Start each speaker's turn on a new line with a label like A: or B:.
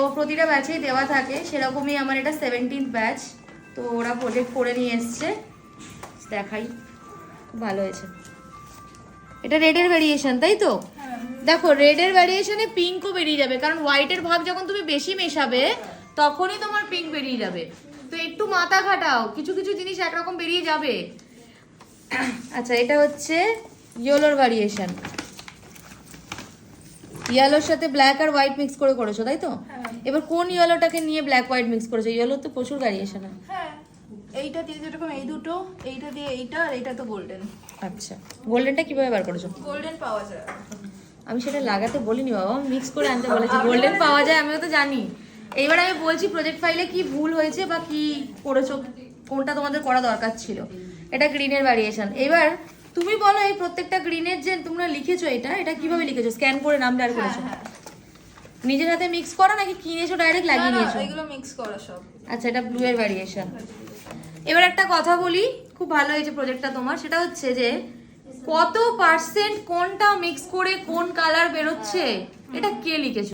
A: তো প্রতিটা ব্যাচেই দেওয়া থাকে সেরকমই আমার এটা সেভেন্টিন ব্যাচ তো ওরা প্রজেক্ট করে নিয়ে এসছে। দেখাই ভালো হয়েছে। এটা রেডের ভ্যারিয়েশন তাই তো? দেখো রেডের ভ্যারিয়েশনে পিঙ্কও বেরিয়ে যাবে কারণ হোয়াইটের ভাগ যখন তুমি বেশি মেশাবে তখনই তোমার পিঙ্ক বেরিয়ে যাবে। তো একটু মাথা খাটাও কিছু কিছু জিনিস একরকম বেরিয়ে যাবে। আচ্ছা এটা হচ্ছে ইয়েলোর ভ্যারিয়েশন ইয়েলোর সাথে ব্ল্যাক আর হোয়াইট মিক্স করে করেছ তাই তো? এবার কোন ইয়েলোটাকে নিয়ে ব্ল্যাক হোয়াইট মিক্স করেছ? ইয়েলো তো প্রচুর ভ্যারিয়েশন
B: হ্যাঁ। এইটা দিয়ে যেরকম এই দুটো এইটা দিয়ে এইটা আর এইটা তো গোল্ডেন
A: আচ্ছা গোল্ডেনটা কীভাবে বার করেছ?
B: গোল্ডেন পাওয়া যায়।
A: আমি সেটা লাগাতে বলিনি বাবা মিক্স করে আনতে বলেছি গোল্ডেন পাওয়া যায় আমিও তো জানি। এইবার আমি বলছি প্রজেক্ট ফাইলে কি ভুল হয়েছে বা কি করেছ? কোনটা তোমাদের করা দরকার ছিল? এটা গ্রিনের ভ্যারিয়েশন এবার তুমি বলো এই প্রত্যেকটা গ্রিনের যে তোমরা লিখেছো এটা এটা কীভাবে লিখেছো? স্ক্যান করে নাম ডার
B: হ্যাঁ
A: করেছ
B: হ্যাঁ।
A: নিজের হাতে মিক্স করা নাকি কিনেছো ডাইরেক্ট লাগিয়ে নিয়েছো?
B: এগুলো মিক্স করা সব।
A: আচ্ছা এটা ব্লু এর ভ্যারিয়েশন এবার একটা কথা বলি খুব ভালো হয়েছে প্রজেক্টটা তোমার সেটা হচ্ছে যে কত পার্সেন্ট কোনটা মিক্স করে কোন কালার বেরোচ্ছে? এটা কে লিখেছো?